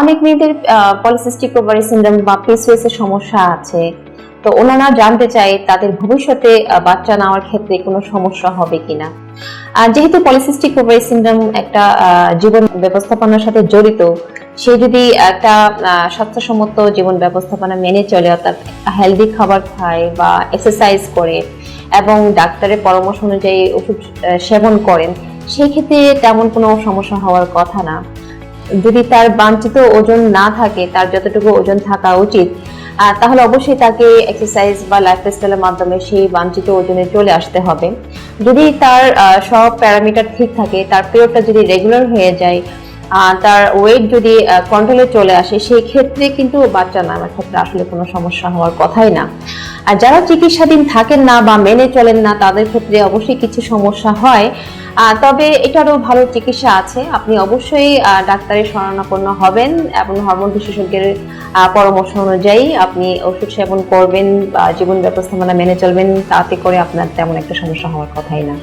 অনেক মেয়েদের polycystic ovary syndrome বা পিসিওএস এর সমস্যা আছে। তো ওনারা জানতে চায় তাদের ভবিষ্যতে বাচ্চা নেওয়ার ক্ষেত্রে কোনো সমস্যা হবে কিনা। যেহেতু পলিসিস্টিক ওভারি সিন্ড্রোম একটা জীবন ব্যবস্থাপনার সাথে জড়িত, সে যদি একটা স্বাস্থ্যসম্মত জীবন ব্যবস্থাপনা মেনে চলে, অর্থাৎ হেলদি খাবার খায় বা এক্সারসাইজ করে এবং ডাক্তারের পরামর্শ অনুযায়ী ওষুধ সেবন করেন, সেই ক্ষেত্রে তেমন কোনো সমস্যা হওয়ার কথা না। যদি তার বাঞ্ছিত ওজন না থাকে, তার যতটুকু ওজন থাকা উচিত তাহলে অবশ্যই তাকে এক্সারসাইজ বা লাইফস্টাইলের মাধ্যমে সেই বাঞ্ছিত ওজনে চলে আসতে হবে। যদি তার সব প্যারামিটার ঠিক থাকে, তার পিরিয়ডটা যদি রেগুলার হয়ে যায় তার ওয়েট যদি কন্ট্রোলে চলে আসে, সেই ক্ষেত্রে কিন্তু বাচ্চা নেওয়ার ক্ষেত্রে আসলে কোনো সমস্যা হওয়ার কথাই না। আর যারা চিকিৎসাধীন থাকেন না বা মেনে চলেন না, তাদের ক্ষেত্রে অবশ্যই কিছু সমস্যা হয়। তবে এটারও ভালো চিকিৎসা আছে। আপনি অবশ্যই ডাক্তারের শরণাপন্ন হবেন এবং হরমোন বিশেষজ্ঞের পরামর্শ অনুযায়ী আপনি ওষুধ সেবন করবেন বা জীবন ব্যবস্থাপনা মেনে চলবেন, তাতে করে আপনার তেমন একটা সমস্যা হওয়ার কথাই না।